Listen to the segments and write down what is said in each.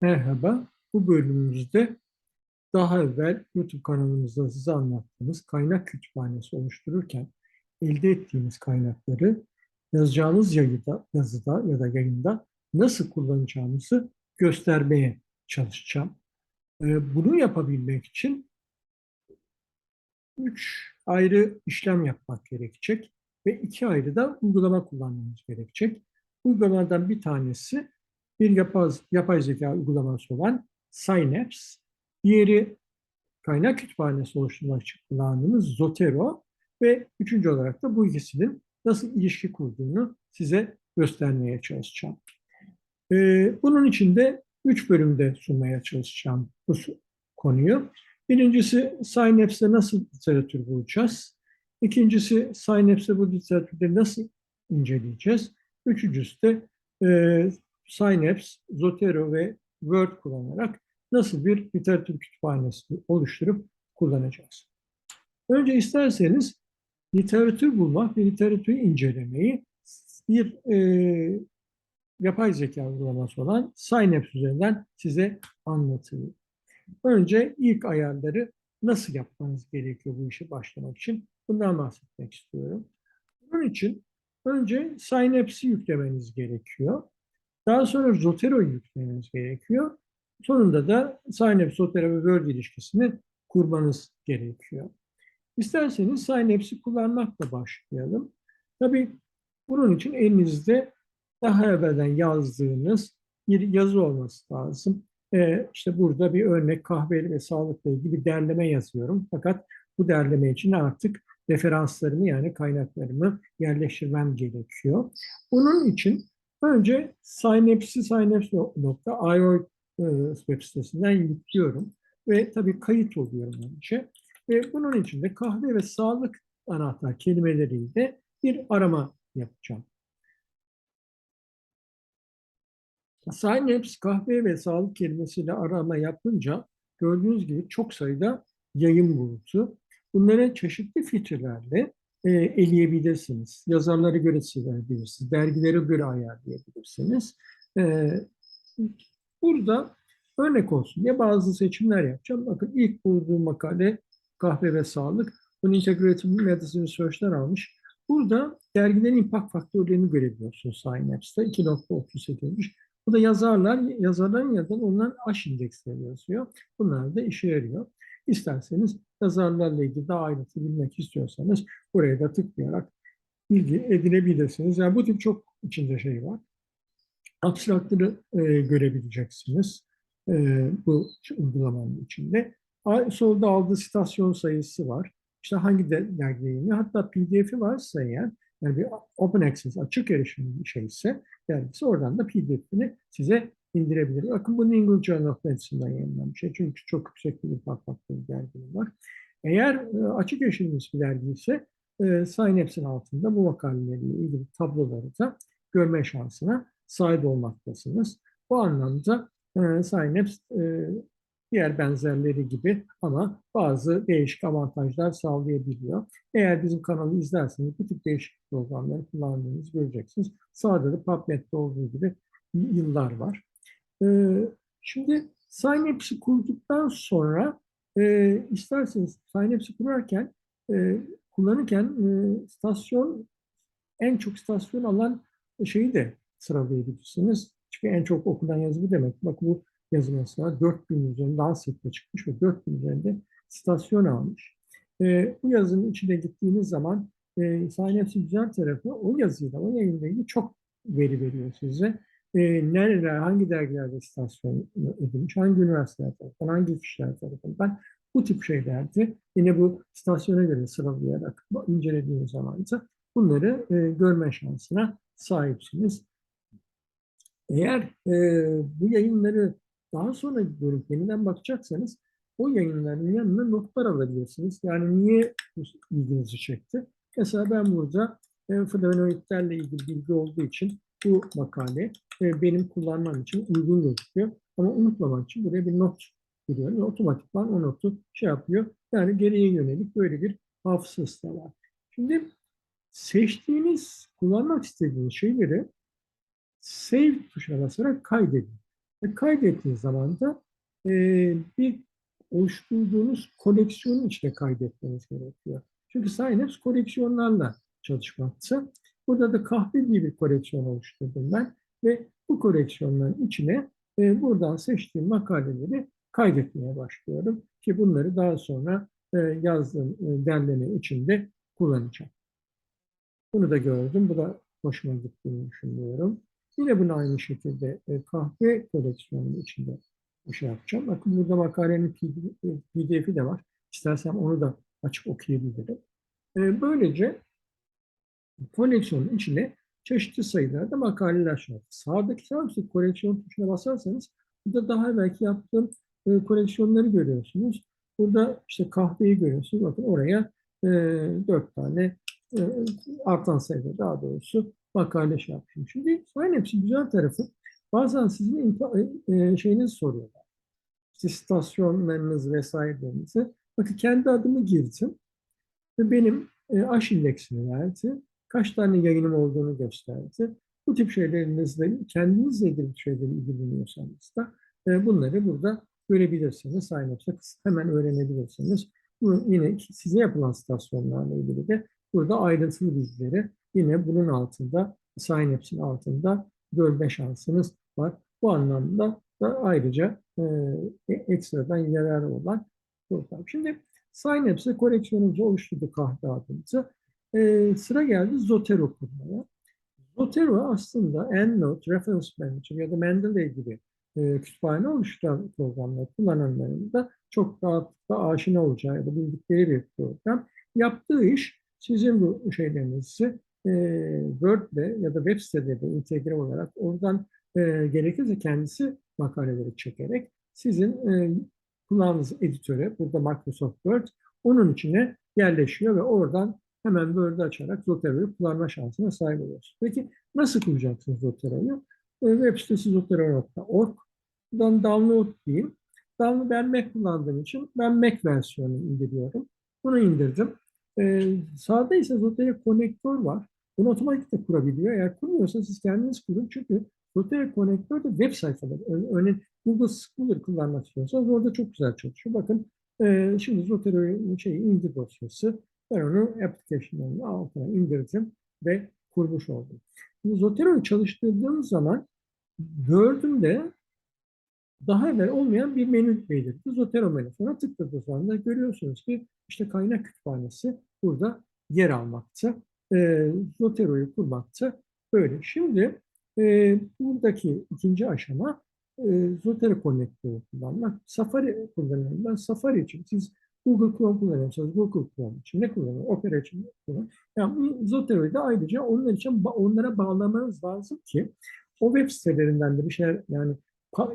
Merhaba, bu bölümümüzde daha evvel YouTube kanalımızda size anlattığımız kaynak kütüphanesi oluştururken elde ettiğimiz kaynakları yazacağımız yazıda, yazıda ya da yayında nasıl kullanacağımızı göstermeye çalışacağım. Ee, Bunu yapabilmek için üç ayrı işlem yapmak gerekecek ve iki ayrı da uygulama kullanmamız gerekecek. Uygulamadan bir tanesi bir yapay, yapay zeka uygulaması olan Synapse, diğeri kaynak kütüphanesi oluşturmak için kullandığımız Zotero ve üçüncü olarak da bu ikisinin nasıl ilişki kurduğunu size göstermeye çalışacağım. Ee, bunun için de üç bölümde sunmaya çalışacağım bu konuyu. Birincisi Synapse'de nasıl literatür bulacağız? İkincisi Synapse'de bu literatürleri nasıl inceleyeceğiz? Üçüncüsü de e, Synapse, Zotero ve Word kullanarak nasıl bir literatür kütüphanesi oluşturup kullanacağız. Önce isterseniz literatür bulmak ve literatürü incelemeyi bir e, yapay zeka uygulaması olan Synapse üzerinden size anlatayım. Önce ilk ayarları nasıl yapmanız gerekiyor bu işe başlamak için bundan bahsetmek istiyorum. Bunun için önce Synapse'i yüklemeniz gerekiyor. Daha sonra Zotero'yu yüklemeniz gerekiyor. Sonunda da Synapse, Zotero ve Word ilişkisini kurmanız gerekiyor. İsterseniz Synapse'i kullanmakla başlayalım. Tabii bunun için elinizde daha evvelden yazdığınız bir yazı olması lazım. Ee, işte burada bir örnek kahve ve sağlıkla ilgili derleme yazıyorum. Fakat bu derleme için artık referanslarımı yani kaynaklarımı yerleştirmem gerekiyor. Bunun için önce Synapse'i synapse.io e, web sitesinden yüklüyorum ve tabii kayıt oluyorum önce. Ve bunun için de kahve ve sağlık anahtar kelimeleriyle bir arama yapacağım. Synapse kahve ve sağlık kelimesiyle arama yapınca gördüğünüz gibi çok sayıda yayın bulutu. Bunları çeşitli filtrelerle e, eleyebilirsiniz. Yazarlara göre silebilirsiniz. Dergilere göre ayarlayabilirsiniz. E, burada örnek olsun diye bazı seçimler yapacağım. Bakın ilk bulduğum makale kahve ve sağlık. Bunu Integrative Medicine Research'ten almış. Burada dergilerin impact faktörlerini görebiliyorsunuz Synapse'da. 2.38'miş. Bu da yazarlar, yazarların ya da onların aş indeksleri yazıyor. Bunlar da işe yarıyor. İsterseniz yazarlarla ilgili daha ayrıntı bilmek istiyorsanız buraya da tıklayarak bilgi edinebilirsiniz. Yani bu tip çok içinde şey var. Abstraktları e, görebileceksiniz e, bu uygulamanın içinde. Solda aldığı stasyon sayısı var. İşte hangi dergi yayınlıyor. Hatta pdf'i varsa eğer yani bir open access, açık erişim bir şeyse dergisi oradan da pdf'ini size indirebilir. Bakın bu New England Journal of Medicine'dan yayınlanmış. şey. Çünkü çok yüksek bir impact faktörü derginin var. Eğer e, açık erişilmiş bir dergi ise e, Synapse'in altında bu makalelerle ilgili tabloları da görme şansına sahip olmaktasınız. Bu anlamda e, Synapse diğer benzerleri gibi ama bazı değişik avantajlar sağlayabiliyor. Eğer bizim kanalı izlerseniz bu tip değişik programları kullandığınızı göreceksiniz. Sağda da PubMed'de olduğu gibi yıllar var. Ee, şimdi Synapse'i kurduktan sonra e, isterseniz Synapse'i kurarken e, kullanırken e, stasyon en çok stasyon alan şeyi de sıralayabilirsiniz. Çünkü en çok okunan yazı bu demek. Bak bu yazı mesela 4000 üzerinde sıkla çıkmış ve 4000 üzerinde stasyon almış. E, bu yazının içine gittiğiniz zaman e, Synapse'in güzel tarafı o yazıyla, o yayınla ilgili çok veri veriyor size. E, nereler, hangi dergilerde stasyon edilmiş, hangi üniversiteler tarafından, hangi kişiler tarafından bu tip şeylerdi. Yine bu stasyona göre sıralayarak incelediğiniz zaman ise bunları e, görme şansına sahipsiniz. Eğer e, bu yayınları daha sonra görüp yeniden bakacaksanız o yayınların yanına notlar alabilirsiniz. Yani niye ilginizi çekti? Mesela ben burada e, ilgili bilgi olduğu için bu makale e, benim kullanmam için uygun gözüküyor. Ama unutmamak için buraya bir not giriyorum ve otomatikman o notu şey yapıyor. Yani geriye yönelik böyle bir hafızası da var. Şimdi seçtiğiniz, kullanmak istediğiniz şeyleri save tuşuna basarak kaydedin. Ve kaydettiğiniz zaman da e, bir oluşturduğunuz koleksiyonun içine kaydetmeniz gerekiyor. Çünkü Synapse koleksiyonlarla çalışmakta. Burada da kahve diye bir koleksiyon oluşturdum ben ve bu koleksiyonların içine e, buradan seçtiğim makaleleri kaydetmeye başlıyorum ki bunları daha sonra e, yazdığım e, derleme içinde kullanacağım. Bunu da gördüm. Bu da hoşuma gittiğini düşünüyorum. Yine bunu aynı şekilde e, kahve koleksiyonunun içinde bir şey yapacağım. Bakın burada makalenin PDF'i de var. İstersem onu da açıp okuyabilirim. E, böylece koleksiyonun içine çeşitli sayılarda makaleler şey Sağdaki sağ koleksiyon tuşuna basarsanız burada daha evvelki yaptığım e, koleksiyonları görüyorsunuz. Burada işte kahveyi görüyorsunuz. Bakın oraya e, dört tane e, artan sayıda daha doğrusu makale şey yapmışım. Şimdi hepsi güzel tarafı bazen sizin e, şeyiniz soruyorlar. İşte stasyonlarınız vesairelerinizi. Bakın kendi adımı girdim ve benim e, aş indeksini verdi. Kaç tane yayınım olduğunu gösterdi. Bu tip şeylerinizle, kendinizle ilgili şeylerle ilgileniyorsanız da e, bunları burada görebilirsiniz. Synapse'da hemen öğrenebilirsiniz. Bu yine size yapılan stasyonlarla ilgili de burada ayrıntılı bilgileri yine bunun altında, Synapse'in altında görme şansınız var. Bu anlamda da ayrıca e, ekstradan yararı olan program. Şimdi Synapse koleksiyonunuzu oluşturdu kahve adımıza. E, sıra geldi Zotero kurmaya. Zotero aslında EndNote, Reference Manager ya da Mendeley gibi e, kütüphane oluşturan programlar kullananların da çok rahatlıkla aşina olacağı ya da bildikleri bir program. Yaptığı iş sizin bu şeylerinizi e, Word'le ya da web sitelerinde integre olarak oradan e, gerekirse kendisi makaleleri çekerek sizin e, kullandığınız editöre, burada Microsoft Word, onun içine yerleşiyor ve oradan hemen Word'ü açarak Zotero'yu kullanma şansına sahip oluyorsunuz. Peki nasıl kuracaksınız Zotero'yu? E, web sitesi zotero.org Buradan download diyeyim. Download ben Mac kullandığım için ben Mac versiyonunu indiriyorum. Bunu indirdim. Ee, sağda ise Zotero konektör var. Bunu otomatik de kurabiliyor. Eğer kurmuyorsa siz kendiniz kurun. Çünkü Zotero konektör de web sayfaları. Örneğin Google Scholar kullanmak istiyorsanız orada çok güzel çalışıyor. Bakın e, şimdi Zotero'yu şeyi indir dosyası. Ben onu application'ın altına indirdim ve kurmuş oldum. Şimdi Zotero'yu çalıştırdığım zaman gördüm daha evvel olmayan bir menü belirtti. Zotero menüsüne tıkladığı zaman görüyorsunuz ki işte kaynak kütüphanesi burada yer almakta. E, Zotero'yu kurmakta böyle. Şimdi e, buradaki ikinci aşama e, Zotero Connector'ı kullanmak. Safari kullanıyorum. Ben Safari için siz Google Chrome kullanıyorsanız Google Chrome için ne kullanıyor? Opera için kullanıyor. Yani Zotero'yu da ayrıca onlar için onlara bağlamanız lazım ki o web sitelerinden de bir şeyler yani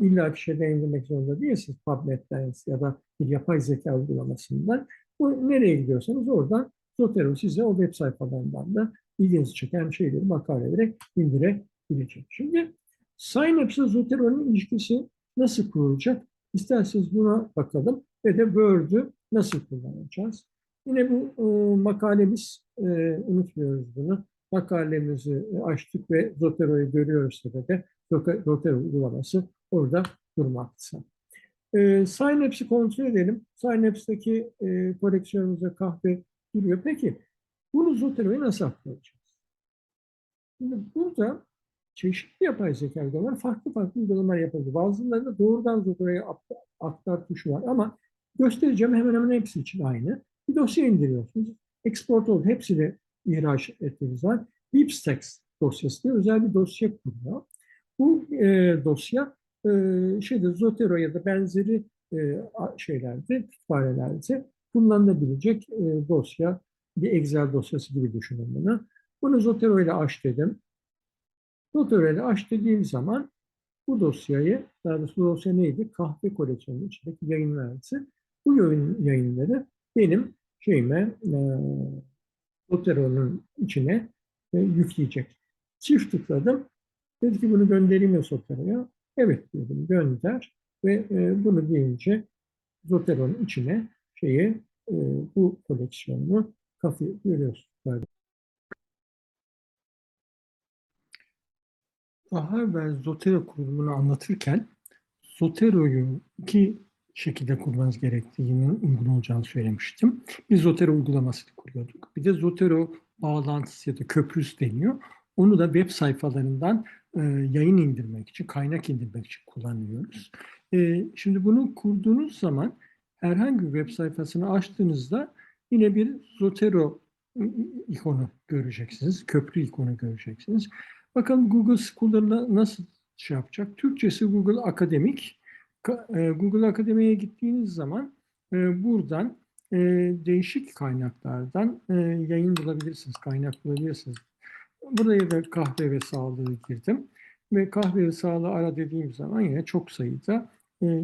illa bir şeyden indirmek zorunda değilsiniz. PubMed'den ya da bir yapay zeka uygulamasından. Bu nereye gidiyorsanız oradan Zotero size o web sayfalarından da ilginizi çeken şeyleri, makaleleri indirebilecek. Şimdi Synapse Zotero'nun ilişkisi nasıl kurulacak? İsterseniz buna bakalım ve de Word'ü nasıl kullanacağız? Yine bu e, makalemiz, e, unutmuyoruz bunu. Makalemizi açtık ve Zotero'yu görüyoruz de Zotero uygulaması orada durmakta. E, Synapse'i kontrol edelim. Synapse'deki e, koleksiyonumuzda kahve duruyor. Peki bunu Zotero'ya nasıl aktaracağız? Şimdi burada çeşitli yapay zeka uygulamalar farklı farklı uygulamalar yapıldı. Bazılarında doğrudan Zotero'ya aktar tuşu var ama göstereceğim hemen hemen hepsi için aynı. Bir dosya indiriyorsunuz. Export oldu. Hepsini ihraç ettiğiniz zaman DeepStacks dosyası diye özel bir dosya kuruyor. Bu e, dosya e, şeyde Zotero ya da benzeri e, şeylerde, kütüphanelerde kullanılabilecek e, dosya, bir Excel dosyası gibi düşünün bunu. Bunu Zotero ile aç dedim. Zotero ile aç dediğim zaman bu dosyayı, daha doğrusu bu dosya neydi? Kahve koleksiyonunun içindeki yayınlardı. Bu yayın, yayınları benim şeyime, e, Zotero'nun içine e, yükleyecek. Çift tıkladım. Dedi ki bunu göndereyim ya Zotero'ya. Evet dedim gönder ve e, bunu deyince Zotero'nun içine şeyi e, bu koleksiyonunu kafe görüyorsunuz. Daha ben Zotero kurulumunu anlatırken Zotero'yu iki şekilde kurmanız gerektiğini uygun olacağını söylemiştim. Bir Zotero uygulamasını kuruyorduk. Bir de Zotero bağlantısı ya da köprüsü deniyor. Onu da web sayfalarından e, yayın indirmek için, kaynak indirmek için kullanıyoruz. E, şimdi bunu kurduğunuz zaman herhangi bir web sayfasını açtığınızda yine bir Zotero ikonu göreceksiniz, köprü ikonu göreceksiniz. Bakalım Google Scholar'la nasıl şey yapacak? Türkçesi Google Akademik. E, Google Akademi'ye gittiğiniz zaman e, buradan e, değişik kaynaklardan yayın bulabilirsiniz, kaynak bulabilirsiniz. Buraya da kahve ve sağlığı girdim. Ve kahve ve sağlığı ara dediğim zaman yine çok sayıda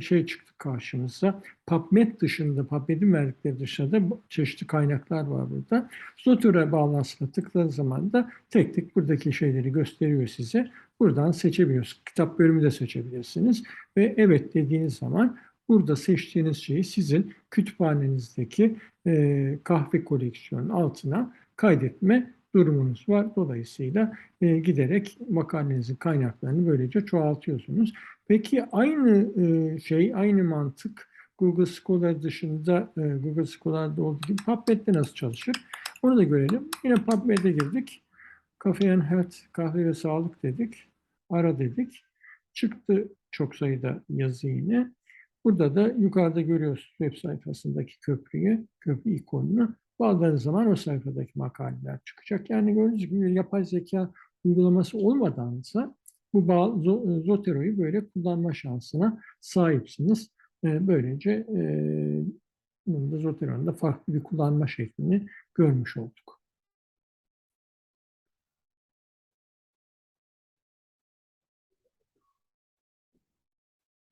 şey çıktı karşımıza. PubMed dışında, PubMed'in verdikleri dışında çeşitli kaynaklar var burada. Zotero bağlantısına tıkladığınız zaman da tek tek buradaki şeyleri gösteriyor size. Buradan seçebiliyorsunuz. Kitap bölümü de seçebilirsiniz. Ve evet dediğiniz zaman burada seçtiğiniz şeyi sizin kütüphanenizdeki e, kahve koleksiyonun altına kaydetme durumunuz var. Dolayısıyla e, giderek makalenizin kaynaklarını böylece çoğaltıyorsunuz. Peki aynı e, şey, aynı mantık Google Scholar dışında, e, Google Scholar'da olduğu gibi PubMed'de nasıl çalışır? Onu da görelim. Yine PubMed'e girdik. Cafe and Health, kahve ve sağlık dedik. Ara dedik. Çıktı çok sayıda yazı yine. Burada da yukarıda görüyorsunuz web sayfasındaki köprüyü, köprü ikonunu. Bağladığınız zaman o sayfadaki makaleler çıkacak. Yani gördüğünüz gibi yapay zeka uygulaması olmadansa bu Zotero'yu böyle kullanma şansına sahipsiniz. Ee, böylece e, Zotero'nun da farklı bir kullanma şeklini görmüş olduk.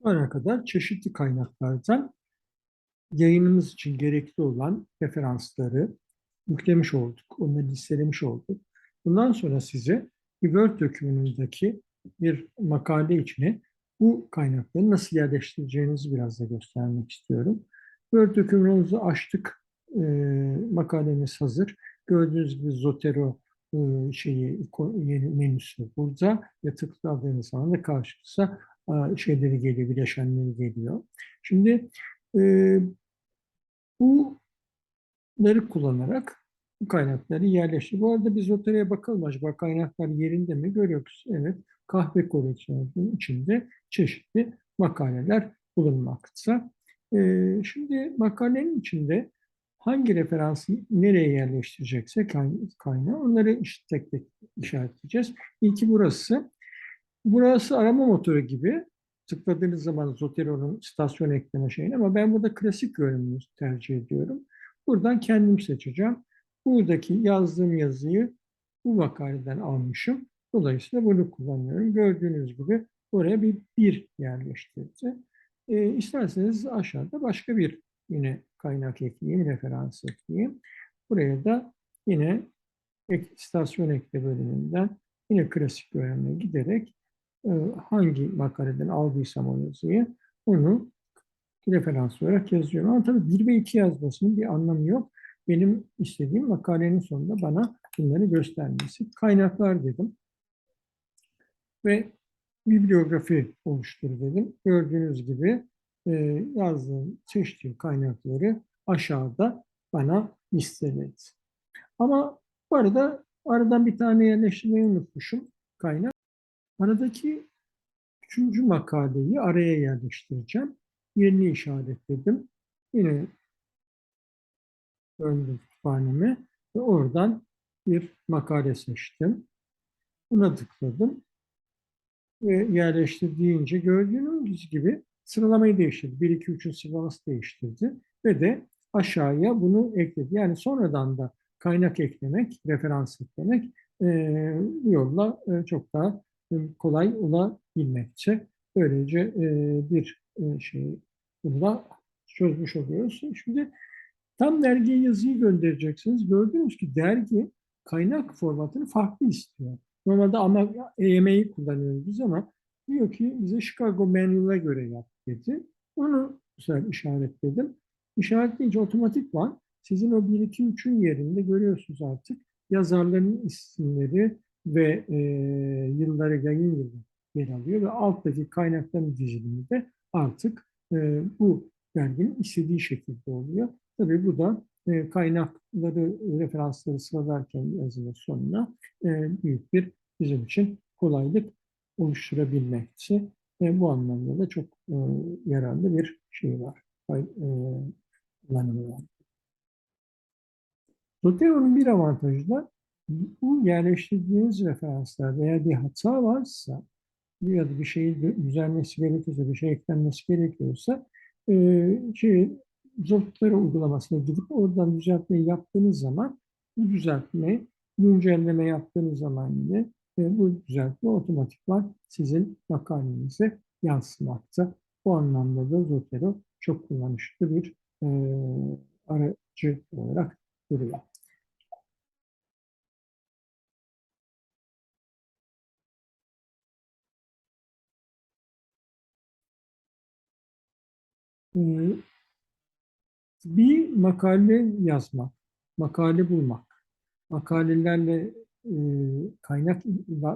Ana kadar çeşitli kaynaklardan yayınımız için gerekli olan referansları yüklemiş olduk, onları listelemiş olduk. Bundan sonra size bir Word dokümanındaki bir makale içine bu kaynakları nasıl yerleştireceğinizi biraz da göstermek istiyorum. Word dokümanımızı açtık. E, makalemiz hazır. Gördüğünüz gibi Zotero şeyi yeni menüsü burada ve tıkladığınız zaman da karşınıza şeyleri geliyor, bileşenleri geliyor. Şimdi e, bunları kullanarak bu kaynakları yerleştir. Bu arada biz Zotero'ya bakalım acaba kaynaklar yerinde mi görüyoruz? Evet kahve koleksiyonunun içinde çeşitli makaleler bulunmakta. Ee, şimdi makalenin içinde hangi referansı nereye yerleştireceksek kaynağı onları işte tek tek işaretleyeceğiz. İlki burası. Burası arama motoru gibi tıkladığınız zaman Zotero'nun istasyon ekleme şeyini ama ben burada klasik görünümü tercih ediyorum. Buradan kendim seçeceğim. Buradaki yazdığım yazıyı bu makaleden almışım. Dolayısıyla bunu kullanıyorum. Gördüğünüz gibi buraya bir bir yerleştirdi. E, isterseniz aşağıda başka bir yine kaynak ekleyeyim, referans ekleyeyim. Buraya da yine ek, istasyon ekle bölümünden yine klasik öğrenmeye giderek hangi makaleden aldıysam o yazıyı onu referans olarak yazıyorum. Ama tabii 1 ve 2 yazmasının bir anlamı yok. Benim istediğim makalenin sonunda bana bunları göstermesi. Kaynaklar dedim ve bibliografi oluştur dedim. Gördüğünüz gibi e, yazdığım çeşitli kaynakları aşağıda bana listeledi. Ama bu arada aradan bir tane yerleştirmeyi unutmuşum kaynak. Aradaki üçüncü makaleyi araya yerleştireceğim. Yerini işaretledim. Yine döndüm kütüphaneme ve oradan bir makale seçtim. Buna tıkladım ve yerleştir deyince gördüğünüz gibi sıralamayı değiştirdi. 1, 2, 3'ün sıralaması değiştirdi ve de aşağıya bunu ekledi. Yani sonradan da kaynak eklemek, referans eklemek e, yolla e, çok daha kolay olabilmekçe. Böylece e, bir e, şey bunu da çözmüş oluyoruz. Şimdi tam dergiye yazıyı göndereceksiniz. Gördüğünüz ki dergi kaynak formatını farklı istiyor. Normalde ama EMA'yı kullanıyoruz biz ama diyor ki bize Chicago Manual'a göre yap dedi. Onu güzel işaretledim. İşaretleyince otomatikman sizin o 1, 2, 3'ün yerinde görüyorsunuz artık yazarların isimleri ve e, yılları, yayın yılı yer alıyor ve alttaki kaynakların dizilimi artık e, bu derginin istediği şekilde oluyor. Tabii bu da e, kaynakları, referansları sıralarken yazının sonuna e, büyük bir bizim için kolaylık oluşturabilmekte. E, bu anlamda da çok e, yararlı bir şey var. E, kullanımı var. Bir avantajı da bu yerleştirdiğiniz referanslar veya bir hata varsa ya da bir şeyi düzenmesi gerekiyorsa, bir şey eklenmesi gerekiyorsa e, şey, Zotero uygulamasına gidip oradan düzeltmeyi yaptığınız zaman bu düzeltme, güncelleme yaptığınız zaman yine e, bu düzeltme otomatikman sizin makalenize yansımakta. Bu anlamda da Zotero çok kullanışlı bir e, aracı olarak duruyor. Bir makale yazmak, makale bulmak, makalelerle e, kaynak,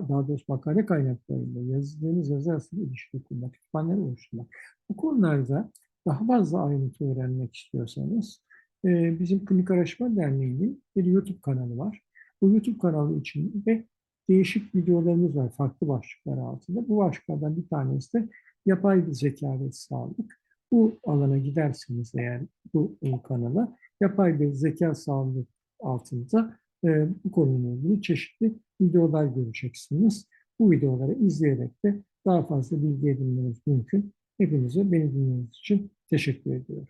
daha doğrusu makale kaynaklarıyla yazdığınız yazı arasında ilişki kurmak, kütüphaneler oluşturmak. Bu konularda daha fazla ayrıntı öğrenmek istiyorsanız e, bizim Klinik Araştırma Derneği'nin bir YouTube kanalı var. Bu YouTube kanalı içinde değişik videolarımız var farklı başlıklar altında. Bu başlıklardan bir tanesi de yapay zeka ve sağlık. Bu alana giderseniz eğer bu kanala yapay bir zeka sağlığı altında e, bu konuyla ilgili çeşitli videolar göreceksiniz. Bu videoları izleyerek de daha fazla bilgi edinmeniz mümkün. Hepinize beni dinlediğiniz için teşekkür ediyorum.